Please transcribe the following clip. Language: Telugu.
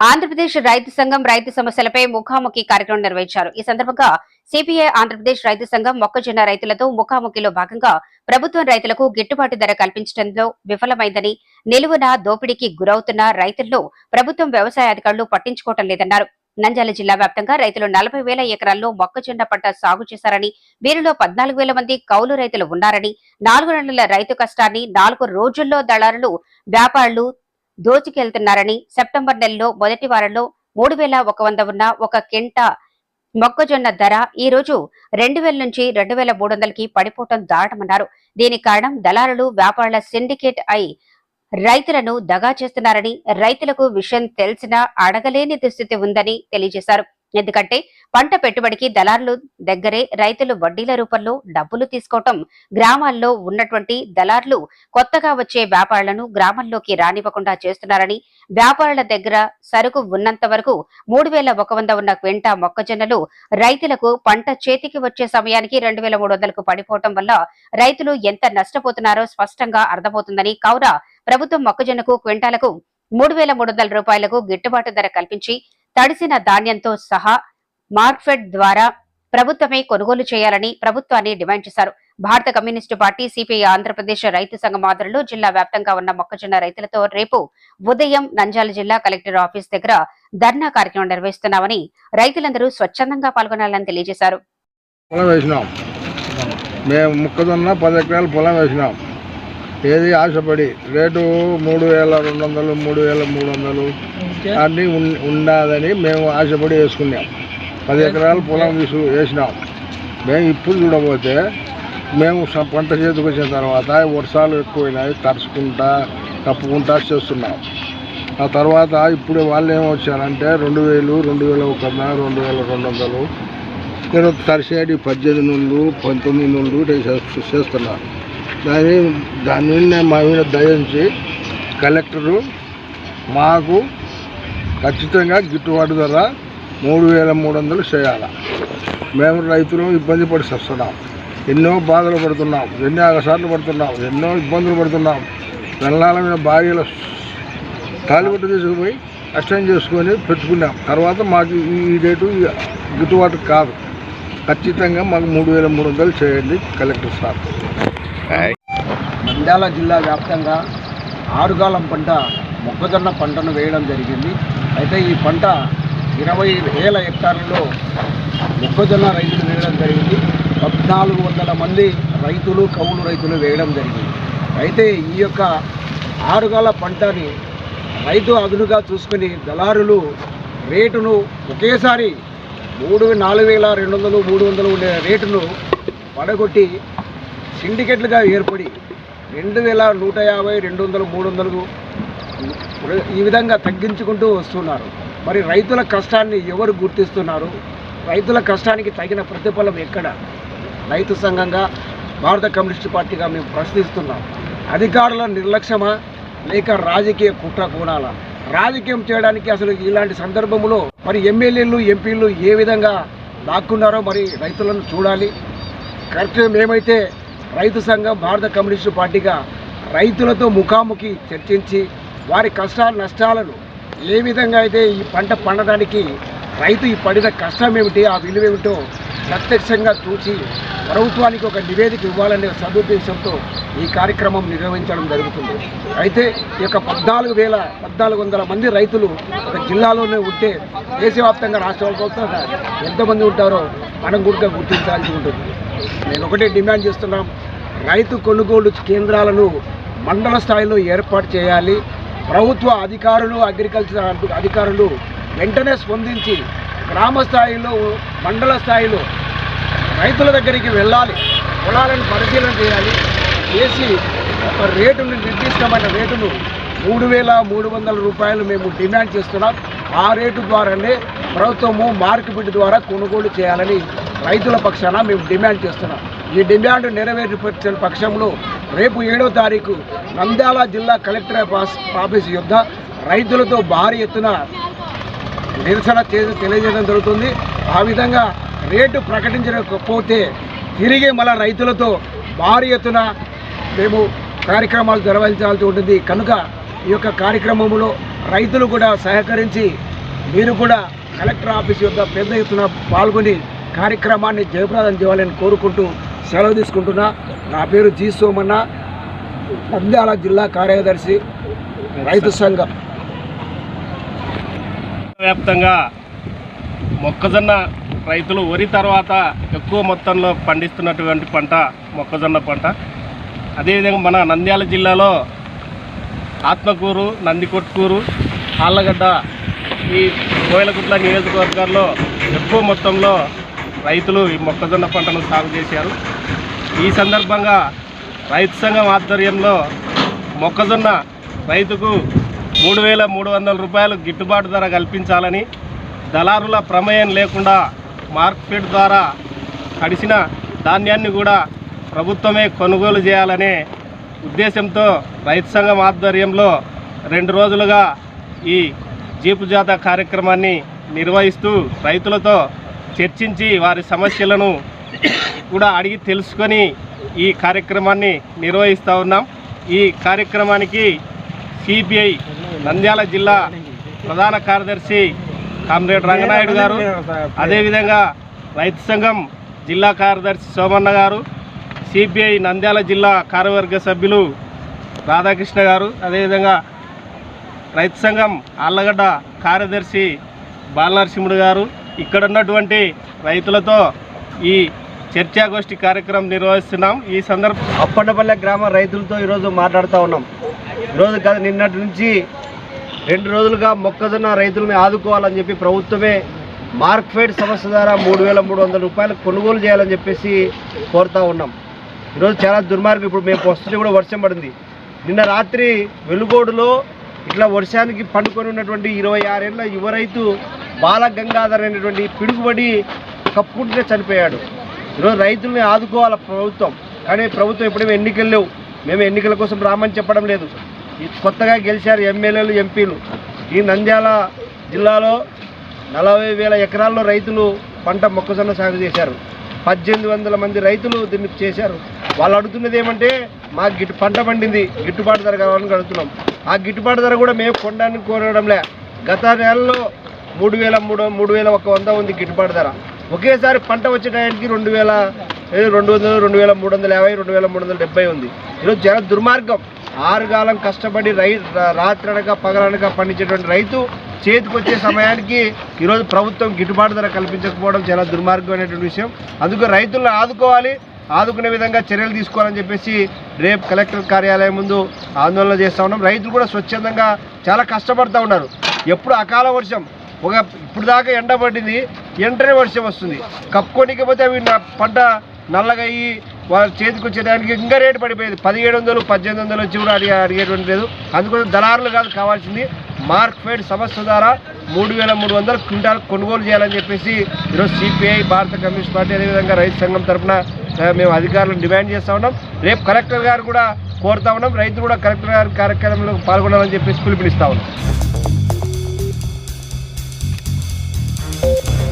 ఆంధ్రప్రదేశ్ రైతు సంఘం రైతు సమస్యలపై ముఖాముఖి కార్యక్రమం నిర్వహించారు. ఈ సందర్భంగా సిపిఐ ఆంధ్రప్రదేశ్ రైతు సంఘం మొక్కజొన్న రైతులతో ముఖాముఖిలో భాగంగా ప్రభుత్వం రైతులకు గిట్టుబాటు ధర కల్పించడంలో విఫలమైందని నిలువున దోపిడీకి గురవుతున్న రైతుల్లో ప్రభుత్వం వ్యవసాయ అధికారులు పట్టించుకోవటం లేదన్నారు. నంద్యాల జిల్లా వ్యాప్తంగా రైతులు నలభై వేల ఎకరాల్లో మొక్కజొన్న పంట సాగు చేశారని వీరిలో పద్నాలుగు వేల మంది కౌలు రైతులు ఉన్నారని నాలుగు నెలల రైతు కష్టాన్ని నాలుగు రోజుల్లో దళారులు వ్యాపారులు దోచుకెళ్తున్నారని సెప్టెంబర్ నెలలో మొదటి వారంలో మూడు వేల ఒక వంద ఉన్న ఒక కింట మొక్కజొన్న ధర ఈ రోజు రెండు వేల నుంచి రెండు వేల మూడు వందలకి పడిపోవటం దాటమన్నారు దీని కారణం దళారులు వ్యాపారుల సిండికేట్ అయి రైతులను దగా చేస్తున్నారని రైతులకు విషయం తెలిసినా అడగలేని దుస్థితి ఉందని తెలియజేశారు. ఎందుకంటే పంట పెట్టుబడికి దళారులు దగ్గరే రైతులు వడ్డీల రూపంలో డబ్బులు తీసుకోవటం గ్రామాల్లో ఉన్నటువంటి దళారులు కొత్తగా వచ్చే వ్యాపారులను గ్రామంలోకి రానివ్వకుండా చేస్తున్నారని వ్యాపారుల దగ్గర సరుకు ఉన్నంత వరకు మూడు వేల ఒక వంద ఉన్న క్వింటా మొక్కజొన్నలు రైతులకు పంట చేతికి వచ్చే సమయానికి రెండు వేల మూడు వందలకు పడిపోవటం వల్ల రైతులు ఎంత నష్టపోతున్నారో స్పష్టంగా అర్థమవుతుందని కావున ప్రభుత్వం మొక్కజొన్నకు క్వింటాలకు మూడు వేల మూడు వందల రూపాయలకు గిట్టుబాటు ధర కల్పించి తడిసిన ధాన్యంతో సహా మార్క్ఫెడ్ ద్వారా ప్రభుత్వమే కొనుగోలు చేయాలని ప్రభుత్వాన్ని డిమాండ్ చేశారు. భారత కమ్యూనిస్టు పార్టీ సిపిఐ ఆంధ్రప్రదేశ్ రైతు సంఘం ఆధ్వర్యంలో జిల్లా వ్యాప్తంగా ఉన్న మొక్కజొన్న రైతులతో రేపు ఉదయం నంద్యాల జిల్లా కలెక్టర్ ఆఫీస్ దగ్గర ధర్నా కార్యక్రమం నిర్వహిస్తున్నామని రైతులందరూ స్వచ్ఛందంగా పాల్గొనాలని తెలియజేశారు. మేము మొక్కజొన్న పది ఎకరాలు పొలం వేసినాం. ఏది ఆశపడి రేటు మూడు వేల రెండు వందలు మూడు వేల మూడు వందలు అన్నీ ఉండాలని మేము ఆశపడి వేసుకున్నాం. పది ఎకరాలు పొలం వేసు వేసినాం. మేము ఇప్పుడు చూడబోతే మేము పంట చేతికి వచ్చిన తర్వాత వర్షాలు ఎక్కువైనాయి తడుచుకుంటా కప్పుకుంటా చేస్తున్నాం. ఆ తర్వాత ఇప్పుడు వాళ్ళు ఏమొచ్చారంటే రెండు వేలు రెండు వేల ఒక రెండు వేల రెండు వందలు నేను తరిసేటి పద్దెనిమిది నుండు పంతొమ్మిది నుండు చేస్తు- చేస్తున్నారు దాని దాని మీద మా మీద దయించి కలెక్టరు మాకు ఖచ్చితంగా గిట్టుబాటు ధర మూడు వేల మూడు వందలు చేయాలి. మేము రైతులు ఇబ్బంది పడి వస్తున్నాం ఎన్నో బాధలు పడుతున్నాం. ఎన్నో అగసార్లు పడుతున్నాం. ఎన్నో ఇబ్బందులు పడుతున్నాం. నెలల మీద భార్యలు తాలిబట్టు తీసుకుపోయి కష్టం చేసుకొని పెట్టుకున్నాం. తర్వాత మాకు ఈ ఈ రేటు గిట్టుబాటు కాదు. ఖచ్చితంగా మాకు మూడు వేల మూడు వందలు చేయండి కలెక్టర్ సార్. నంద్యాల జిల్లా వ్యాప్తంగా ఆరుగాలం పంట మొక్కజొన్న పంటను వేయడం జరిగింది. అయితే ఈ పంట ఇరవై వేల హెక్టార్లలో మొక్కజొన్న రైతులు వేయడం జరిగింది. పద్నాలుగు వందల మంది రైతులు కౌలు రైతులు వేయడం జరిగింది. అయితే ఈ యొక్క ఆరుగాల పంటని రైతు అదునుగా చూసుకుని దళారులు రేటును ఒకేసారి మూడు నాలుగు వేల రెండు వందలు మూడు వందలు ఉండే రేటును పడగొట్టి సిండికేట్లుగా ఏర్పడి రెండు వేల నూట యాభై రెండు వందలు మూడు వందలు ఈ విధంగా తగ్గించుకుంటూ వస్తున్నారు. మరి రైతుల కష్టాన్ని ఎవరు గుర్తిస్తున్నారు? రైతుల కష్టానికి తగిన ప్రతిఫలం ఎక్కడ? రైతు సంఘంగా భారత కమ్యూనిస్ట్ పార్టీగా మేము ప్రశ్నిస్తున్నాం. అధికారుల నిర్లక్ష్యమా? లేక రాజకీయ కుట్ర కోణాల రాజకీయం చేయడానికి అసలు ఇలాంటి సందర్భంలో మరి ఎమ్మెల్యేలు ఎంపీలు ఏ విధంగా దాక్కున్నారో మరి రైతులను చూడాలి. కరెక్ట్గా మేమైతే రైతు సంఘం భారత కమ్యూనిస్టు పార్టీగా రైతులతో ముఖాముఖి చర్చించి వారి కష్టాలు నష్టాలను ఏ విధంగా అయితే ఈ పంట పండడానికి రైతు ఈ పడిన కష్టం ఏమిటి ఆ విలువ ఏమిటో ప్రత్యక్షంగా చూసి ప్రభుత్వానికి ఒక నివేదిక ఇవ్వాలనే సదుద్దేశంతో ఈ కార్యక్రమం నిర్వహించడం జరుగుతుంది. అయితే ఈ యొక్క పద్నాలుగు వేల పద్నాలుగు వందల మంది రైతులు ఒక జిల్లాలోనే ఉంటే దేశవ్యాప్తంగా రాష్ట్ర వ్యాప్తంగా ఎంతమంది ఉంటారో మనం కూడా గుర్తించాల్సి ఉంటుంది. నేను ఒకటే డిమాండ్ చేస్తున్నాం రైతు కొనుగోలు కేంద్రాలను మండల స్థాయిలో ఏర్పాటు చేయాలి. ప్రభుత్వ అధికారులు అగ్రికల్చర్ అధికారులు వెంటనే స్పందించి గ్రామ స్థాయిలో మండల స్థాయిలో రైతుల దగ్గరికి వెళ్ళాలి. పొలాలను పరిశీలన చేయాలి. చేసి ఒక రేటును నిర్దిష్టమైన రేటును మూడు వేల మూడు వందల రూపాయలు మేము డిమాండ్ చేస్తున్నాం. ఆ రేటు ద్వారానే ప్రభుత్వము మార్కెట్ ద్వారా కొనుగోలు చేయాలని రైతుల పక్షాన మేము డిమాండ్ చేస్తున్నాం. ఈ డిమాండ్ నెరవేర్చిన పక్షంలో రేపు ఏడో తారీఖు నంద్యాల జిల్లా కలెక్టర్ ఆఫీస్- ఆఫీస్ రైతులతో భారీ ఎత్తున నిరసన చేసి తెలియజేయడం జరుగుతుంది. ఆ విధంగా రేటు ప్రకటించకపోతే తిరిగి మళ్ళా రైతులతో భారీ ఎత్తున మేము కార్యక్రమాలు నిర్వహించాల్సి ఉంటుంది. కనుక ఈ యొక్క కార్యక్రమంలో రైతులు కూడా సహకరించి మీరు కూడా కలెక్టర్ ఆఫీస్ యొక్క పెద్ద ఎత్తున పాల్గొని కార్యక్రమాన్ని జయప్రదం చేయాలని కోరుకుంటూ సెలవు తీసుకుంటున్నా. నా పేరు జీ సోమన్న. నంద్యాల జిల్లా కార్యదర్శి రైతు సంఘం. వ్యాప్తంగా మొక్కజొన్న రైతులు వరి తర్వాత ఎక్కువ మొత్తంలో పండిస్తున్నటువంటి పంట మొక్కజొన్న పంట. అదేవిధంగా మన నంద్యాల జిల్లాలో ఆత్మకూరు నందికొట్కూరు ఆళ్ళగడ్డ ఈ కోయలగుట్ల నియోజకవర్గాల్లో ఎక్కువ మొత్తంలో రైతులు ఈ మొక్కజొన్న పంటను సాగు చేశారు. ఈ సందర్భంగా రైతు సంఘం ఆధ్వర్యంలో మొక్కజొన్న రైతుకు మూడు వేల మూడు వందల రూపాయలు గిట్టుబాటు ధర కల్పించాలని దళారుల ప్రమేయం లేకుండా మార్కెట్ ద్వారా కడిసిన ధాన్యాన్ని కూడా ప్రభుత్వమే కొనుగోలు చేయాలనే ఉద్దేశంతో రైతు సంఘం ఆధ్వర్యంలో రెండు రోజులుగా ఈ జీపు జాత కార్యక్రమాన్ని నిర్వహిస్తూ రైతులతో చర్చించి వారి సమస్యలను కూడా అడిగి తెలుసుకొని ఈ కార్యక్రమాన్ని నిర్వహిస్తూ ఉన్నాం. ఈ కార్యక్రమానికి సిపిఐ నంద్యాల జిల్లా ప్రధాన కార్యదర్శి కామ్రేడ్ రంగనాయుడు గారు అదేవిధంగా రైతు సంఘం జిల్లా కార్యదర్శి సోమన్న గారు సిపిఐ నంద్యాల జిల్లా కార్యవర్గ సభ్యులు రాధాకృష్ణ గారు అదేవిధంగా రైతు సంఘం ఆళ్ళగడ్డ కార్యదర్శి బాలనరసింహుడు గారు ఇక్కడ ఉన్నటువంటి రైతులతో ఈ చర్చాగోష్ఠి కార్యక్రమం నిర్వహిస్తున్నాం. ఈ సందర్భ అప్పన్నపల్లె గ్రామ రైతులతో ఈరోజు మాట్లాడుతూ ఉన్నాం. ఈరోజు కాదు నిన్నటి నుంచి రెండు రోజులుగా మొక్కజొన్న రైతులను ఆదుకోవాలని చెప్పి ప్రభుత్వమే మార్క్ఫెడ్ సంస్థ ద్వారా మూడు వేల మూడు వందల రూపాయలు కొనుగోలు చేయాలని చెప్పేసి కోరుతూ ఉన్నాం. ఈరోజు చాలా దుర్మార్గం. ఇప్పుడు మేము వస్తుంటే కూడా వర్షం పడింది. నిన్న రాత్రి వెలుగోడులో ఇట్లా వర్షానికి పండుకొని ఉన్నటువంటి ఇరవై ఆరేళ్ళ యువ రైతు బాలగంగాధర్ అనేటువంటి పిడుగుబడి కప్పుకుంటూనే చనిపోయాడు. ఈరోజు రైతుల్ని ఆదుకోవాలి ప్రభుత్వం. కానీ ప్రభుత్వం ఎప్పుడేమో ఎన్నికలు లేవు. మేము ఎన్నికల కోసం రామని చెప్పడం లేదు. ఈ కొత్తగా గెలిచారు ఎమ్మెల్యేలు ఎంపీలు. ఈ నంద్యాల జిల్లాలో నలభై వేల ఎకరాల్లో రైతులు పంట మొక్కజొన్న సాగు చేశారు. పద్దెనిమిది వందల మంది రైతులు దీన్ని చేశారు. వాళ్ళు అడుగుతున్నది ఏమంటే మాకు గిట్టు పంట పండింది గిట్టుబాటు ధర కావాలని అడుగుతున్నాం. ఆ గిట్టుబాటు ధర కూడా మేము కొనడానికి కోరడంలే. గత నెలలో మూడు వేల మూడు మూడు వేల ఒక వంద ఉంది గిట్టుబాటు ధర. ఒకేసారి పంట వచ్చే టైంకి రెండు వేల రెండు వందలు రెండు వేల మూడు వందల యాభై రెండు వేల మూడు వందల డెబ్బై ఉంది. ఈరోజు జన దుర్మార్గం. ఆరుగాలం కష్టపడి రై రాత్రి అనగా పగలనక పండించేటువంటి రైతు చేతికొచ్చే సమయానికి ఈరోజు ప్రభుత్వం గిట్టుబాటు ధర కల్పించకపోవడం చాలా దుర్మార్గమైనటువంటి విషయం. అందుకు రైతులను ఆదుకోవాలి. ఆదుకునే విధంగా చర్యలు తీసుకోవాలని చెప్పేసి రేపు కలెక్టర్ కార్యాలయం ముందు ఆందోళన చేస్తూ ఉన్నాం. రైతులు కూడా స్వచ్ఛందంగా చాలా కష్టపడుతూ ఉన్నారు. ఎప్పుడు అకాల వర్షం. ఒక ఇప్పుడు దాకా ఎండ పడింది వెంటనే వర్షం వస్తుంది. కప్పుకోనికపోతే అవి నా పంట నల్లగా అయ్యి వాళ్ళ చేతికి వచ్చేదానికి ఇంకా రేటు పడిపోయేది. పదిహేడు వందలు పద్దెనిమిది వందలు వచ్చి కూడా అడిగే అడిగేటువంటి లేదు. అందుకోసం దళారులు కాదు కావాల్సింది మార్క్ఫెడ్ సంస్థ ద్వారా మూడు వేల మూడు వందల క్వింటాల్ కొనుగోలు చేయాలని చెప్పేసి ఈరోజు సిపిఐ భారత కమ్యూనిస్ట్ పార్టీ అదేవిధంగా రైతు సంఘం తరఫున మేము అధికారులను డిమాండ్ చేస్తూ ఉన్నాం. రేపు కలెక్టర్ గారు కూడా కోరుతా ఉన్నాం. రైతులు కూడా కలెక్టర్ గారి కార్యక్రమంలో పాల్గొనాలని చెప్పేసి పిలుపునిస్తా ఉన్నాం. Bye.